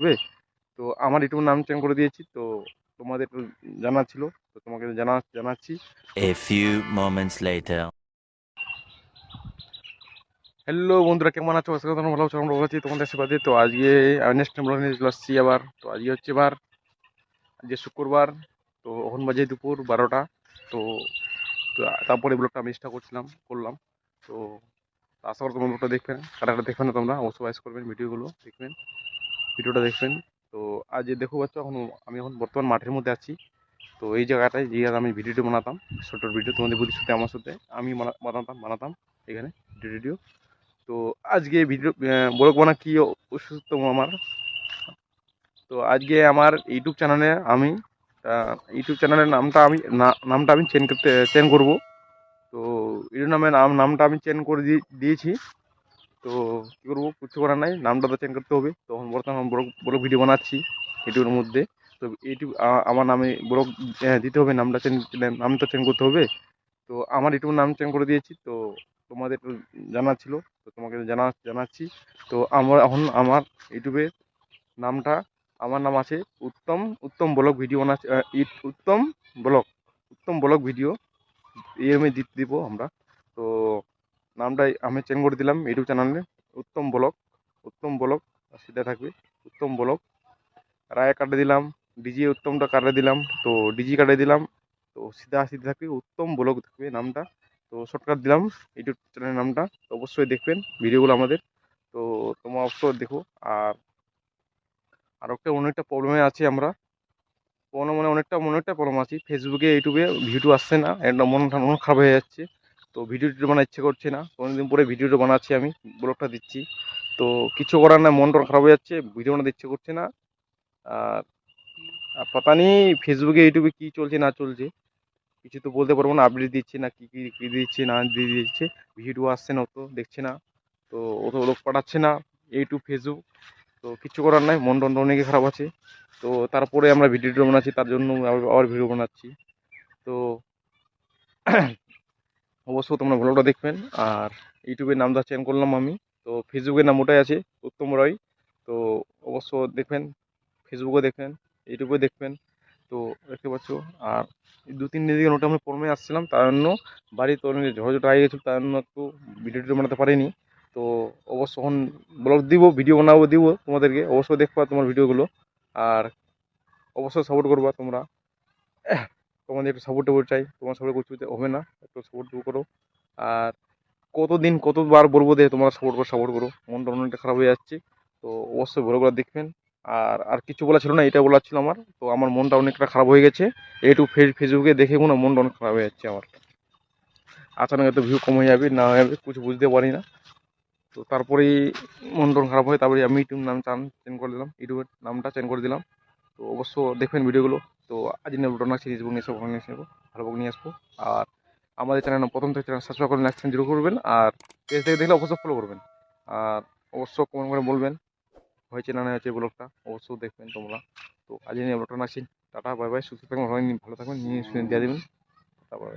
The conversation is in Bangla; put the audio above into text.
হবে তো আমার ইউটিউব নাম চেঞ্জ করে দিয়েছি। তো তোমাদের একটু জানা ছিল। তো তোমাকে জানা জানাচ্ছি। A few moments later. Hello বন্ধুরা কেমন আছো? আজকে তোমরা ভালো আছো আমরা ভালো আছি তোমাদের আশীর্বাদে তো আজকে নেক্সট টাইম ব্লগ নিয়ে চলে আসছি আবার। তো আজকে হচ্ছে বার আজকে শুক্রবার তো এখন বাজে দুপুর বারোটা। তো তারপরে ব্লগটা আমি স্টার্ট করছিলাম করলাম। তো আশা করি তোমরা ব্লগটা দেখবেন কারা কারা দেখবেন না তোমরা অবশ্যই করবেন ভিডিওগুলো দেখবেন। ভিডিওটা দেখবেন তো আজ দেখো পাচ্ছ এখন আমি এখন বর্তমান মাঠের মধ্যে আছি। তো এই জায়গাটায় যে আমি ভিডিওটি বানাতাম ছোট ভিডিও, তোমাদের বুঝির সাথে আমার সাথে, আমি বানা- বানাতাম বানাতাম এখানে ভিডিও। তো আজকে ভিডিও ব্লগ বানা কি অসুস্থ আমার? তো আজকে আমার ইউটিউব চ্যানেলে আমি ইউটিউব চ্যানেলের নামটা আমি নামটা আমি চেঞ্জ করতে চেঞ্জ করব। তো ইউটিউব নামে নাম, নামটা আমি চেঞ্জ করে দিয়ে দিয়েছি। তো কী করব? কিছু করার নাই। নামটা তো চেঞ্জ করতে হবে। তখন বর্তমানে ব্লগ ব্লগ ভিডিও বানাচ্ছি ইউটিউবের মধ্যে। তো ইউটিউব আমার নামে ব্লগ দিতে হবে নামটা চেঞ্জ নাম তো চেঞ্জ করতে হবে। তো আমার ইউটিউব নাম চেঞ্জ করে দিয়েছি। তো তোমাদের জানা ছিল। তো তোমাকে জানা জানাচ্ছি। তো আমার এখন আমার ইউটিউবে নামটা, আমার নাম আছে উত্তম উত্তম ব্লগ ভিডিও বানাচ্ছি। Uttam blog. Uttam blog video এরমে দিতে দিব আমরা। তো নামটাই আমি চেঞ্জ করে দিলাম ইউটিউব চ্যানেলে উত্তম ব্লক উত্তম ব্লগ সেটা থাকবে। উত্তম ব্লক রায় কাটে দিলাম ডিজি উত্তমটা কাটে দিলাম, তো ডিজি কাটে দিলাম, তো সিধা, সিধে থাকবে, উত্তম ব্লক থাকবে নামটা। তো শর্টকাট দিলাম ইউটিউব চ্যানেলের নামটা, তো অবশ্যই দেখবেন ভিডিওগুলো আমাদের। তো তোমরা অবশ্যই দেখো। আর আর একটা অনেকটা প্রবলেমে আছি আমরা। কোনো মানে অনেকটা অনেকটা প্রবলেম আছি। ফেসবুকে ইউটিউবে ভিডিও আসছে না। একটা মনটা মন খারাপ হয়ে যাচ্ছে। তো ভিডিও টিডিও বানার ইচ্ছে করছে না। অনেকদিন পরে ভিডিওটা বানাচ্ছি আমি ব্লগটা দিচ্ছি। তো কিছু করার না মনটা খারাপ হয়ে যাচ্ছে ভিডিও বানাতে ইচ্ছে করছে না। আর পাতা নেই ফেসবুকে ইউটিউবে কী চলছে না চলছে, কিছু তো বলতে পারব না আপডেট দিচ্ছে না, কী কী কী দিচ্ছে, না দিয়ে দিচ্ছে। ভিডিও আসছে না, অত দেখছে না, তো অত লোক পাঠাচ্ছে না ইউটিউব ফেসবুক তো কিছু করার নাই, মন টন অনেকই খারাপ আছে। তো তারপরে আমরা ভিডিও বানাচ্ছি, তার জন্য আবার ভিডিও বানাচ্ছি। তো অবশ্যই তোমরা ব্লগটা দেখবেন। আর ইউটিউবের নামটা চেঞ্জ করলাম আমি। তো ফেসবুকের নাম ওটাই আছে, উত্তম রয়। তো অবশ্য দেখবেন ফেসবুকে দেখবেন ইউটিউবে দেখবেন। তো দেখতে পাচ্ছ, আর দু তিন দিন ওটা আমি প্রমে আসছিলাম, তার জন্য বাড়িতে অনেক ঝড়ঝড় আগে গেছিল, তার জন্য একটু ভিডিও টিডিও বানাতে পারিনি। তো অবশ্য এখন ব্লগ দিব ভিডিও বানাবো, দিব তোমাদেরকে। অবশ্যই দেখবা তোমার ভিডিওগুলো আর অবশ্যই সাপোর্ট করবা তোমরা। তোমাদের একটু সাপোর্ট টাপোর্ট চাই। তোমার সাপোর্ট করতে হবে না, একটু সাপোর্ট করো। আর কতদিন, কতবার বলব যে তোমরা সাপোর্ট করো সাপোর্ট করো। মনটা অনেকটা খারাপ হয়ে যাচ্ছে। তো অবশ্যই বড়গুলো দেখবেন। আর আর কিছু বলা ছিল না এটা বলা ছিল আমার। তো আমার মনটা অনেকটা খারাপ হয়ে গেছে। একটু ফেসবুকে দেখে কোনো মনটা অনেক খারাপ হয়ে যাচ্ছে আমার। আচানক এত ভিউ কম হয়ে যাবে, না হয়ে যাবে, কিছু বুঝতে পারি না। তো তারপরেই মন টন খারাপ হয়। তারপরে আমি ইউটিউব নাম চান চেঞ্জ করে দিলাম। ইউটিউবের নামটা চেঞ্জ করে দিলাম। তো অবশ্য দেখবেন ভিডিওগুলো তো আজ নিয়ে ডোনা সিরিজ বুক নিয়ে নিয়ে আসব, ভালো বুক নিয়ে আসব। আর আমাদের চ্যানেল প্রথম থেকে চ্যানেল সাবস্ক্রাইব করে লাইক জিরো করবেন, আর পেজ থেকে দেখলে অবশ্যই ফলো করবেন। আর অবশ্য কমেন্ট করে বলবেন, হয়েছে না না হয়েছে ব্লগটা অবশ্যই দেখবেন তোমরা। তো আজ নিয়ে ব্লগটা সিন টাটা বাই বাই সুস্থ থাকবেন, ভালো থাকবেন নিয়ে দিয়ে দেবেন তারপরে